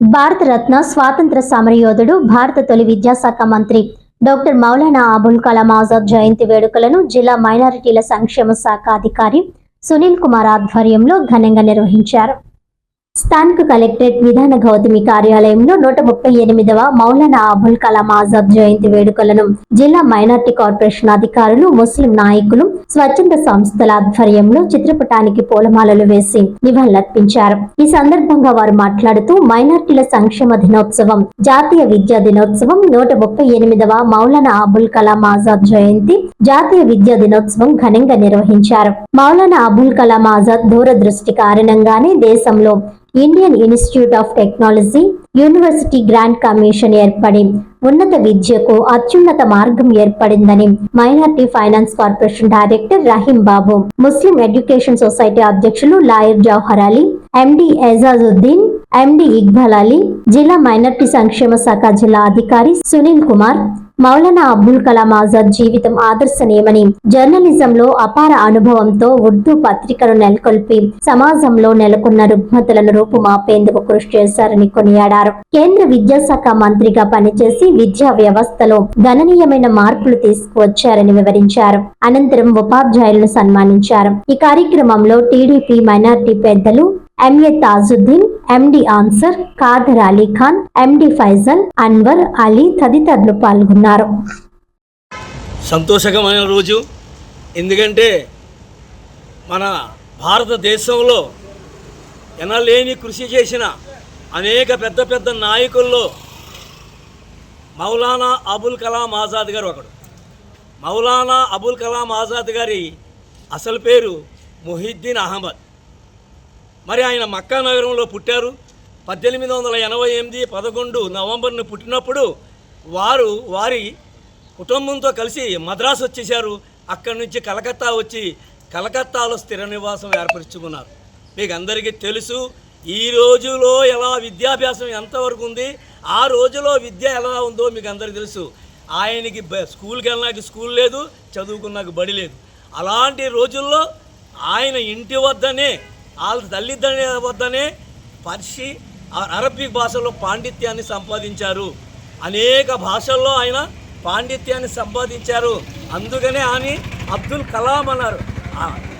భారతరత్న స్వాతంత్ర సమరయోధుడు భారత తొలి విద్యాశాఖ మంత్రి డాక్టర్ మౌలానా అబుల్ కలాం ఆజాద్ జయంతి వేడుకలను జిల్లా మైనారిటీల సంక్షేమ శాఖ అధికారి సునీల్ కుమార్ ఆధ్వర్యంలో ఘనంగా నిర్వహించారు. స్థానిక కలెక్టరేట్ విధాన గౌతమి కార్యాలయంలో నూట ముప్పై ఎనిమిదవ మౌలానా అబుల్ కలాం ఆజాద్ జయంతి వేడుకలను జిల్లా మైనార్టీ కార్పొరేషన్ అధికారులు ముస్లిం నాయకులు స్వచ్ఛంద సంస్థల ఆధ్వర్యంలో చిత్రపటానికి పూలమాలలు వేసి నివాళులర్పించారు. ఈ సందర్భంగా వారు మాట్లాడుతూ మైనార్టీల సంక్షేమ దినోత్సవం జాతీయ విద్యా దినోత్సవం నూట ముప్పై ఎనిమిదవ మౌలానా అబుల్ కలాం ఆజాద్ జయంతి జాతీయ విద్యా దినోత్సవం ఘనంగా నిర్వహించారు. మౌలానా అబుల్ కలాం ఆజాద్ దూరదృష్టి కారణంగానే దేశంలో Indian Institute of Technology University Grant Commission ఏర్పడి ఉన్నత విద్యకు అత్యున్నత మార్గం ఏర్పడిందని minority finance corporation director Rahim Babu Muslim education society అధ్యక్షులు lawyer Jawahar Ali MD Ejazuddin MD Iqbal Ali జిల్లా మైనార్టీ సంక్షేమ శాఖ జిల్లా అధికారి సునీల్ కుమార్ మౌలానా అబ్దుల్ కలాం ఆజాద్ జీవితం ఆదర్శనీయమని జర్నలిజంలో అపార అనుభవంతో ఉర్దూ పత్రికను నెలకొల్పి సమాజంలో నెలకొన్న రుగ్మతలను రూపుమాపేందుకు కృషి చేశారని కొనియాడారు. కేంద్ర విద్యాశాఖ మంత్రిగా పనిచేసి విద్యా వ్యవస్థలో గణనీయమైన మార్పులు తీసుకువచ్చారని వివరించారు. అనంతరం ఉపాధ్యాయులను సన్మానించారు. ఈ కార్యక్రమంలో టీడీపీ మైనార్టీ పెద్దలు MA Tajuddin MD Ansar Khader Ali Khan MD Faisal Anwar Ali తదితరులు పాల్గొన్నారు. సంతోషకరమైన రోజు. ఎందుకంటే మన భారతదేశంలో ఎనలేని కృషి చేసిన అనేక పెద్ద పెద్ద నాయకుల్లో మౌలానా అబుల్ కలాం ఆజాద్ గారు ఒకడు. మౌలానా అబుల్ కలాం ఆజాద్ గారి అసలు పేరు మొహిద్దీన్ అహ్మద్. మరి ఆయన మక్కా నగరంలో పుట్టారు. పద్దెనిమిది వందల ఎనభై ఎనిమిది పదకొండు నవంబర్ను పుట్టినప్పుడు వారు వారి కుటుంబంతో కలిసి మద్రాసు వచ్చేసారు అక్కడి నుంచి కలకత్తా వచ్చి కలకత్తాలో స్థిర నివాసం ఏర్పరచుకున్నారు. మీకు అందరికీ తెలుసు ఈ రోజులో ఎలా విద్యాభ్యాసం ఎంతవరకు ఉంది ఆ రోజులో విద్య ఎలా ఉందో మీకు అందరికీ తెలుసు. ఆయనకి బ- స్కూల్కి వెళ్ళడానికి స్కూల్ లేదు చదువుకున్నాక బడి లేదు. అలాంటి రోజుల్లో ఆయన ఇంటి వద్దనే వాళ్ళ తల్లిదండ్రుల వద్దనే పర్షి అరబిక్ భాషలో పాండిత్యాన్ని సంపాదించారు. అనేక భాషల్లో ఆయన పాండిత్యాన్ని సంపాదించారు. అందుకనే ఆయన అబ్దుల్ కలాం అన్నారు.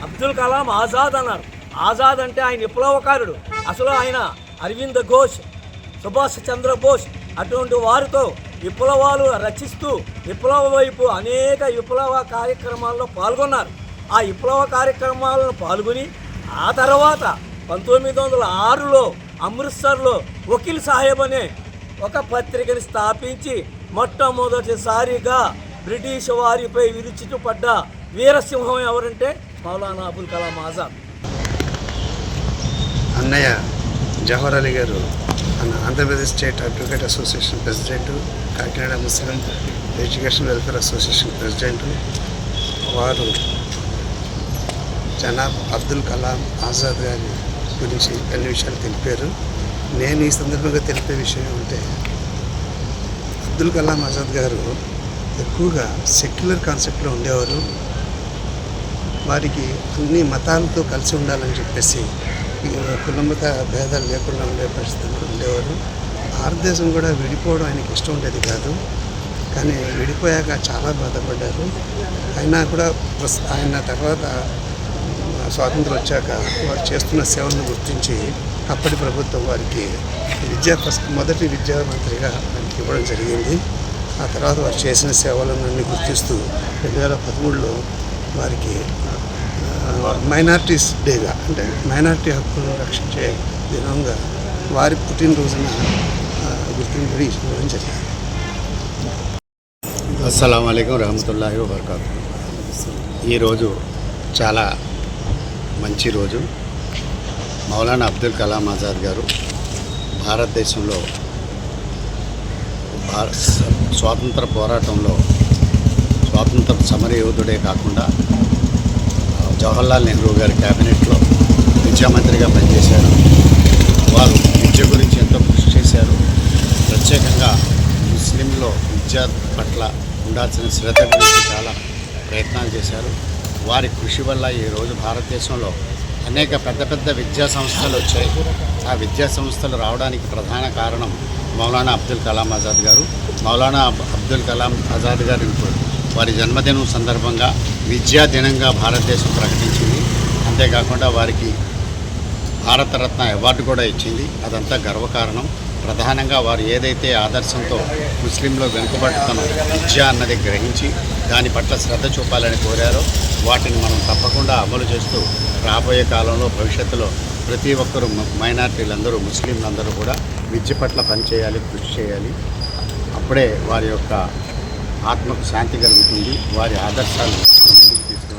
అబ్దుల్ కలాం ఆజాద్ అన్నారు. ఆజాద్ అంటే ఆయన విప్లవకారుడు. అసలు ఆయన అరవింద్ ఘోష్ సుభాష్ చంద్రబోస్ అటువంటి వారితో విప్లవాలు రచిస్తూ విప్లవ వైపు అనేక విప్లవ కార్యక్రమాల్లో పాల్గొన్నారు. ఆ విప్లవ కార్యక్రమాలను పాల్గొని ఆ తర్వాత పంతొమ్మిది వందల ఆరులో అమృత్సర్లో వకీల్ సాహెబ్ అనే ఒక పత్రికని స్థాపించి మొట్టమొదటిసారిగా బ్రిటిష్ వారిపై విరుచుకుపడ్డ వీరసింహం ఎవరంటే మౌలానా అబుల్ కలాం ఆజాద్. అన్నయ్య జవహర్ అలీ గారు మన Andhra Pradesh state advocate association president Kakinada Muslim education welfare association president వారు జనాబ్ అబ్దుల్ కలాం ఆజాద్ గారి గురించి అన్ని విషయాలు తెలిపారు. నేను ఈ సందర్భంగా తెలిపే విషయం ఏమంటే అబ్దుల్ కలాం ఆజాద్ గారు ఎక్కువగా సెక్యులర్ కాన్సెప్ట్లో ఉండేవారు. వారికి అన్ని మతాలతో కలిసి ఉండాలని చెప్పేసి కులమత భేదాలు లేకుండా ఉండే పరిస్థితులు ఉండేవారు. భారతదేశం కూడా విడిపోవడం ఆయనకి ఇష్టం ఉండేది కాదు. కానీ విడిపోయాక చాలా బాధపడ్డారు. అయినా కూడా ఆయన తర్వాత స్వాతంత్రం వచ్చాక వారు చేస్తున్న సేవలను గుర్తించి అప్పటి ప్రభుత్వం వారికి విద్యా ఫస్ట్ మొదటి విద్యామంత్రిగా ఆయనకి ఇవ్వడం జరిగింది. ఆ తర్వాత వారు చేసిన సేవలను అన్ని గుర్తిస్తూ రెండు వేల పదమూడులో వారికి మైనార్టీస్ డేగా అంటే మైనార్టీ హక్కులను రక్షించే దినంగా వారి పుట్టినరోజున గుర్తింపు ఇవ్వడం జరిగింది. అస్సలం అయికం రహమతుల్లాహి వబర్కాతు. ఈరోజు చాలా మంచి రోజు. మౌలానా అబ్దుల్ కలాం ఆజాద్ గారు భారతదేశంలో భార స్వాతంత్ర పోరాటంలో స్వాతంత్ర సమరయోధుడే కాకుండా జవహర్లాల్ నెహ్రూ గారి క్యాబినెట్లో విద్యామంత్రిగా పనిచేశారు. వారు విద్య గురించి ఎంతో కృషి చేశారు. ప్రత్యేకంగా ముస్లింలో విద్య పట్ల ఉండాల్సిన శ్రద్ధ గురించి చాలా ప్రయత్నాలు చేశారు. వారి కృషి వల్ల ఈరోజు భారతదేశంలో అనేక పెద్ద పెద్ద విద్యా సంస్థలు వచ్చాయి. ఆ విద్యా సంస్థలు రావడానికి ప్రధాన కారణం మౌలానా అబ్దుల్ కలాం ఆజాద్ గారు. మౌలానా అబ్దుల్ కలాం ఆజాద్ గారి వారి జన్మదినం సందర్భంగా విద్యా దినంగా భారతదేశం ప్రకటించింది. అంతేకాకుండా వారికి భారతరత్న అవార్డు కూడా ఇచ్చింది. అదంతా గర్వకారణం. ప్రధానంగా వారు ఏదైతే ఆదర్శంతో ముస్లింలో వెనుకబడుతున్న విద్య అన్నది గ్రహించి దాని పట్ల శ్రద్ధ చూపాలని కోరారో వాటిని మనం తప్పకుండా అమలు చేస్తూ రాబోయే కాలంలో భవిష్యత్తులో ప్రతి ఒక్కరూ మైనార్టీలందరూ ముస్లింలందరూ కూడా విద్య పట్ల పనిచేయాలి కృషి చేయాలి. అప్పుడే వారి యొక్క ఆత్మకు శాంతి కలుగుతుంది వారి ఆదర్శాలు